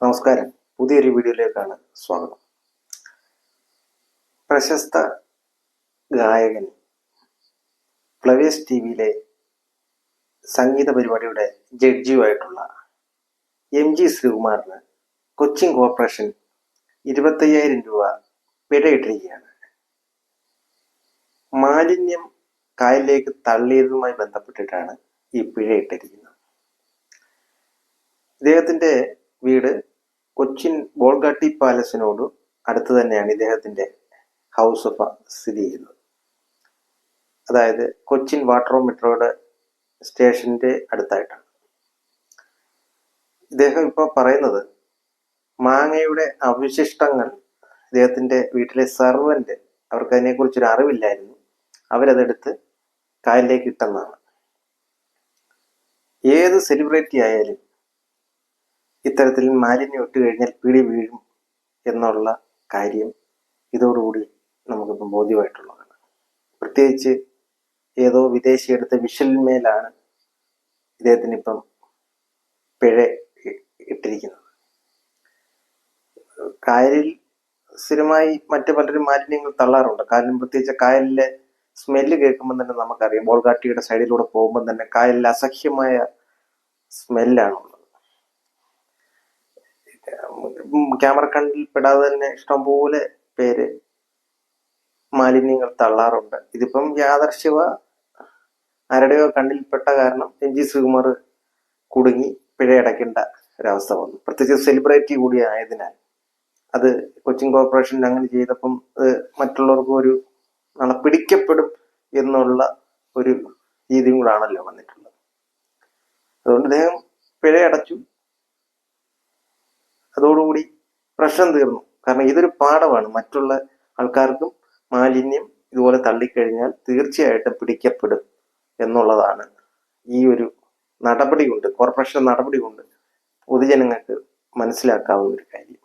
നമസ്കാരം. പുതിയൊരു വീഡിയോയിലേക്കാണ് സ്വാഗതം. പ്രശസ്ത ഗായകൻ ഫ്ലവേസ് ടി വിയിലെ സംഗീത പരിപാടിയുടെ ജഡ്ജിയുമായിട്ടുള്ള എം ജി ശ്രീകുമാറിന് കൊച്ചിൻ കോർപ്പറേഷൻ ഇരുപത്തയ്യായിരം രൂപ പിഴയിട്ടിരിക്കുകയാണ് മാലിന്യം കായലിലേക്ക് തള്ളിയതുമായി ബന്ധപ്പെട്ടിട്ടാണ് ഈ പിഴയിട്ടിരിക്കുന്നത് ഇദ്ദേഹത്തിന്റെ വീട് കൊച്ചിൻ ബോൾഗാട്ടി പാലസിനോട് അടുത്ത് തന്നെയാണ് ഇദ്ദേഹത്തിന്റെ ഹൗസ് ഓഫ് സ്ഥിതി ചെയ്യുന്നത്. അതായത് കൊച്ചിൻ വാട്ടർ മെട്രോയുടെ സ്റ്റേഷന്റെ അടുത്തായിട്ടാണ്. ഇദ്ദേഹം ഇപ്പോൾ പറയുന്നത് മാങ്ങയുടെ അവശിഷ്ടങ്ങൾ ഇദ്ദേഹത്തിന്റെ വീട്ടിലെ സർവന്റ് അവർക്ക് അതിനെക്കുറിച്ചൊരു അറിവില്ലായിരുന്നു. അവരതെടുത്ത് കായലിലേക്ക് ഇട്ടെന്നാണ്. ഏത് സെലിബ്രിറ്റി ആയാലും ഇത്തരത്തിൽ മാലിന്യം ഇട്ട് കഴിഞ്ഞാൽ പിടി വീഴും എന്നുള്ള കാര്യം ഇതോടുകൂടി നമുക്കിപ്പം ബോധ്യമായിട്ടുള്ളതാണ്. പ്രത്യേകിച്ച് ഏതോ വിദേശി എടുത്ത വിഷലിന്മേലാണ് ഇദ്ദേഹത്തിന് ഇപ്പം പിഴ ഇട്ടിരിക്കുന്നത്. കായലിൽ സ്ഥിരമായി മറ്റു പലരും മാലിന്യങ്ങൾ തള്ളാറുണ്ട്. കാരണം പ്രത്യേകിച്ച് കായലിലെ സ്മെല്ല് കേൾക്കുമ്പോൾ തന്നെ നമുക്കറിയാം. ബോൾഗാട്ടിയുടെ സൈഡിലൂടെ പോകുമ്പോൾ തന്നെ കായലിൽ അസഹ്യമായ സ്മെല്ലാണുള്ളത്. ക്യാമറ കണ്ടിൽ പെടാതെ തന്നെ ഇഷ്ടംപോലെ പേര് മാലിന്യങ്ങൾ തള്ളാറുണ്ട്. ഇതിപ്പം യാദർശിവ ആരുടെയോ കണ്ണിൽപ്പെട്ട കാരണം എം ജി ശ്രീകുമാർ കുടുങ്ങി പിഴയടയ്ക്കേണ്ട ഒരവസ്ഥ വന്നു. പ്രത്യേകിച്ച് സെലിബ്രിറ്റി കൂടി ആയതിനാൽ. അത് കൊച്ചിൻ കോർപ്പറേഷൻ അങ്ങനെ ചെയ്തപ്പം അത് മറ്റുള്ളവർക്കും ഒരു നാളെ പിടിക്കപ്പെടും എന്നുള്ള ഒരു രീതിയും കൂടാണല്ലോ വന്നിട്ടുള്ളത്. അതുകൊണ്ട് അദ്ദേഹം പിഴയടച്ചു. അതോടുകൂടി പ്രശ്നം തീർന്നു. കാരണം ഇതൊരു പാഠമാണ്. മറ്റുള്ള ആൾക്കാർക്കും മാലിന്യം ഇതുപോലെ തള്ളിക്കഴിഞ്ഞാൽ തീർച്ചയായിട്ടും പിടിക്കപ്പെടും എന്നുള്ളതാണ് ഈ ഒരു നടപടി കൊണ്ട് കോർപ്പറേഷൻ നടപടി കൊണ്ട് പൊതുജനങ്ങൾക്ക് മനസ്സിലാക്കാവുന്ന ഒരു കാര്യം.